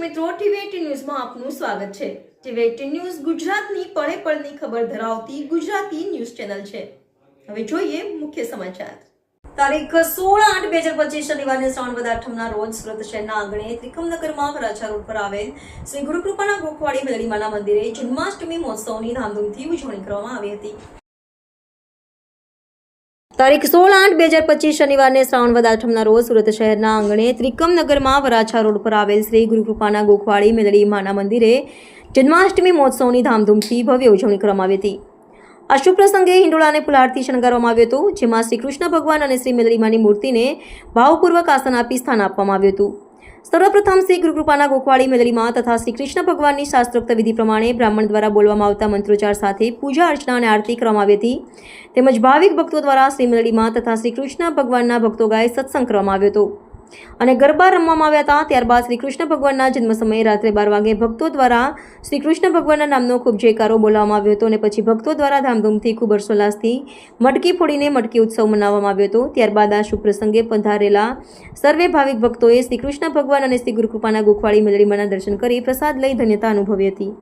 મિત્રો, ટીવી ન્યૂઝમાં આપનું સ્વાગત છે. ટીવી ન્યૂઝ ગુજરાતની પળે પળની ખબર ધરાવતી ગુજરાતી ન્યૂઝ ચેનલ છે. હવે જોઈએ મુખ્ય સમાચાર. તારીખ સોળ આઠ બે હજાર પચીસ શનિવારે શ્રાવણ વદ આઠમના રોજ સુરત શહેરના આંગણે ત્રિકમનગરમાં વરાછા રોડ પર આવેલ શ્રી ગુરુકૃપાના ગોખવાડી મેલડીમાના મંદિરે જન્માષ્ટમી મહોત્સવની ધામધૂમથી ઉજવણી કરવામાં આવી હતી. તારીખ સોળ આઠ બે હજાર પચીસ શનિવારને શ્રાવણ વદ આઠમના રોજ સુરત શહેરના આંગણે ત્રિકમનગરમાં વરાછા રોડ પર આવેલ શ્રી ગુરુકૃપાના ગોખવાડી મેલડી માના મંદિરે જન્માષ્ટમી મહોત્સવની ધામધૂમથી ભવ્ય ઉજવણી કરવામાં આવી હતી. આ શુભ પ્રસંગે હિંડોળાને ફુલારથી શણગારવામાં આવ્યો હતો, જેમાં શ્રી કૃષ્ણ ભગવાન અને શ્રી મેલડીમાની મૂર્તિને ભાવપૂર્વક આસન આપી સ્થાન આપવામાં આવ્યું હતું. સર્વપ્રથમ શ્રી ગુરુકૃપાના ગોખવાડી મેલડીમાં તથા શ્રી કૃષ્ણ ભગવાનની શાસ્ત્રોક્ત વિધિ પ્રમાણે બ્રાહ્મણ દ્વારા બોલવામાં આવતા મંત્રોચ્ચાર સાથે પૂજા અર્ચના અને આરતી કરવામાં આવી હતી. તેમજ ભાવિક ભક્તો દ્વારા શ્રી મેલડીમાં તથા શ્રી કૃષ્ણ ભગવાનના ભક્તો ગાય સત્સંગ કરવામાં આવ્યો હતો. અને ગરબા રમવામાં આવ્યા હતા. ત્યારબાદ શ્રી કૃષ્ણ ભગવાનના જન્મ સમયે રાત્રે બાર વાગે ભક્તો દ્વારા શ્રી કૃષ્ણ ભગવાનના નામનો ખૂબ જયકારો બોલાવવામાં આવ્યો હતો અને પછી ભક્તો દ્વારા ધામધૂમથી ખૂબ હર્ષોલ્લાસથી મટકી ફોડીને મટકી ઉત્સવ મનાવવામાં આવ્યો હતો. ત્યારબાદ આ શુભ પ્રસંગે પધારેલા સર્વે ભાવિક ભક્તોએ શ્રી કૃષ્ણ ભગવાન અને શ્રી ગુરુકૃપાના ગોખવાળી મેલડીમાના દર્શન કરી પ્રસાદ લઈ ધન્યતા અનુભવી હતી.